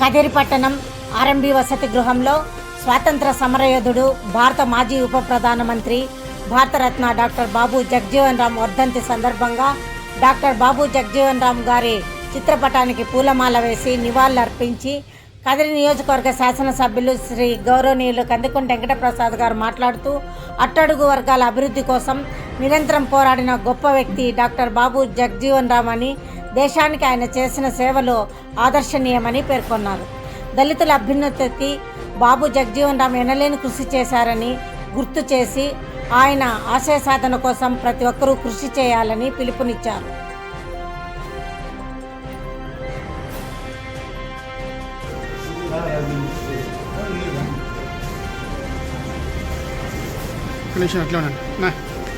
కదిరిపట్టణం RMB వసతి గృహంలో స్వాతంత్ర సమరయోధుడు భారత మాజీ ఉప ప్రధానమంత్రి భారతరత్న డాక్టర్ బాబు జగ్జీవన్ రామ్ వర్ధంతి సందర్భంగా డాక్టర్ బాబు జగ్జీవన్ రామ్ గారి చిత్రపటానికి పూలమాల వేసి నివాళులర్పించి కదిరి నియోజకవర్గ శాసనసభ్యులు శ్రీ గౌరవనీయులు కందికొండ వెంకటప్రసాద్ గారు మాట్లాడుతూ అట్టడుగు వర్గాల అభివృద్ధి కోసం నిరంతరం పోరాడిన గొప్ప వ్యక్తి డాక్టర్ బాబు జగ్జీవన్ రామ్ అని దేశానికి ఆయన చేసిన సేవలు ఆదర్శనీయమని పేర్కొన్నారు. దళితుల అభ్యున్నతికి బాబు జగజీవన్ రామ్ ఎనలేని కృషి చేశారని గుర్తు చేసి ఆయన ఆశయ సాధన కోసం ప్రతి ఒక్కరూ కృషి చేయాలని పిలుపునిచ్చారు. అట్లా ఉండండి.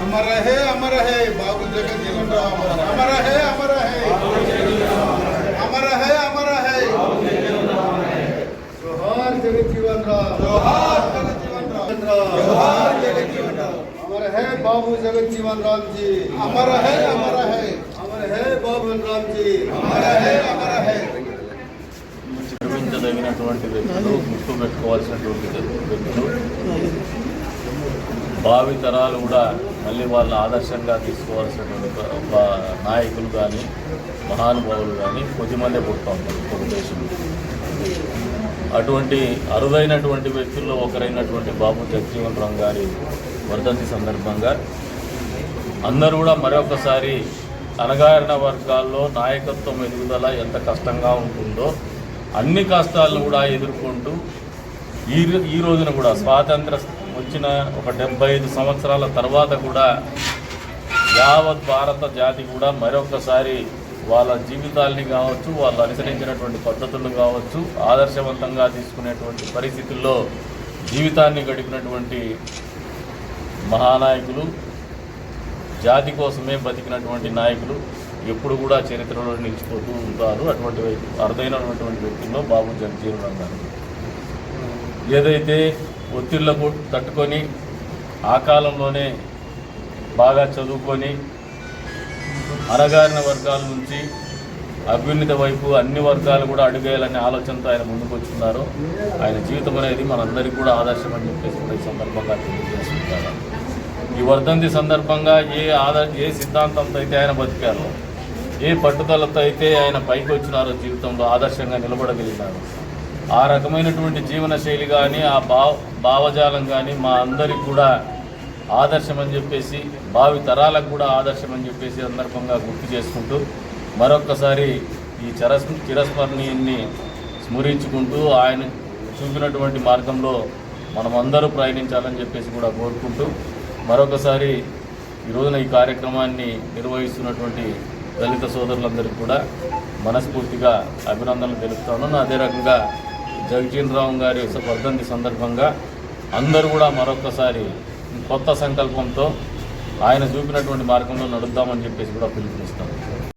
अमर रहे अमर रहे बाबू जगत जीवन राम अमर रहे अमर रहे अमर रहे अमर रहे जोहार जगत जीवन राम जोहार जगत जीवन राम जोहार जगत जीवन राम अमर है बाबू जगत जीवन राम जी अमर है अमर है अमर है बाबू राम जी अमर है अमर है నిర్మించదగినటువంటి వ్యక్తులు గుర్తు పెట్టుకోవాల్సినటువంటి వ్యక్తులు భావి తరాలు కూడా మళ్ళీ వాళ్ళ ఆదర్శంగా తీసుకోవాల్సినటువంటి ఒక- నాయకులు కానీ మహానుభావులు కానీ కొద్దిమందే పుడతా ఉంటారు ఒక దేశంలో. అటువంటి అరుదైనటువంటి వ్యక్తుల్లో ఒకరైనటువంటి బాబు జగజీవన్ రామ్ గారి వర్ధంతి సందర్భంగా అందరూ కూడా మరొకసారి అనగారిన వర్గాల్లో నాయకత్వం ఎదుగుదల ఎంత కష్టంగా ఉంటుందో అన్ని కష్టాలను కూడా ఎదుర్కొంటూ ఈ ఈ రోజున కూడా స్వాతంత్ర వచ్చిన ఒక డెబ్బై ఐదు సంవత్సరాల తర్వాత కూడా యావత్ భారత జాతి కూడా మరొకసారి వాళ్ళ జీవితాల్ని కావచ్చు వాళ్ళు అనుసరించినటువంటి పద్ధతులను కావచ్చు ఆదర్శవంతంగా తీసుకునేటువంటి పరిస్థితుల్లో జీవితాన్ని గడిపినటువంటి మహానాయకులు జాతి కోసమే బతికినటువంటి నాయకులు ఎప్పుడు కూడా చరిత్రలో నిలిచిపోతూ ఉంటారు. అటువంటి అరుదైనటువంటి వ్యక్తుల్లో బాబు జగజీవన్ గారు ఏదైతే ఒత్తిళ్ళకు తట్టుకొని ఆ కాలంలోనే బాగా చదువుకొని అణగారిన వర్గాల నుంచి అభ్యున్నత వైపు అన్ని వర్గాలు కూడా అడుగేయాలనే ఆలోచనతో ఆయన ముందుకు ఆయన జీవితం అనేది మనందరికీ కూడా ఆదర్శం అని చెప్పేసి కూడా ఈ సందర్భంగా తెలియజేసుకుంటారు ఈ వర్ధంతి సందర్భంగా ఏ ఆదర్ ఏ సిద్ధాంతంతో అయితే ఆయన బతికారో ఏ పట్టుదలతో అయితే ఆయన పైకి వచ్చినారో జీవితంలో ఆదర్శంగా నిలబడగలిగినారు ఆ రకమైనటువంటి జీవనశైలి కానీ ఆ భావ భావజాలం కానీ మా అందరికి కూడా ఆదర్శం అని చెప్పేసి భావి తరాలకు కూడా ఆదర్శం అని చెప్పేసి సందర్భంగా గుర్తు చేసుకుంటూ మరొక్కసారి ఈ చరస్ చిరస్మరణీయుని స్మరించుకుంటూ ఆయన చూపినటువంటి మార్గంలో మనం అందరూ ప్రయాణించాలని చెప్పేసి కూడా కోరుకుంటూ మరొకసారి ఈ రోజున ఈ కార్యక్రమాన్ని నిర్వహిస్తున్నటువంటి దళిత సోదరులందరికీ కూడా మనస్ఫూర్తిగా అభినందనలు తెలుపుతాను. అదే రకంగా జగజీవన్ రావు గారి వర్ధంతి సందర్భంగా అందరూ కూడా మరొకసారి కొత్త సంకల్పంతో ఆయన చూపినటువంటి మార్గంలో నడుద్దామని చెప్పేసి కూడా పిలుపునిస్తాం.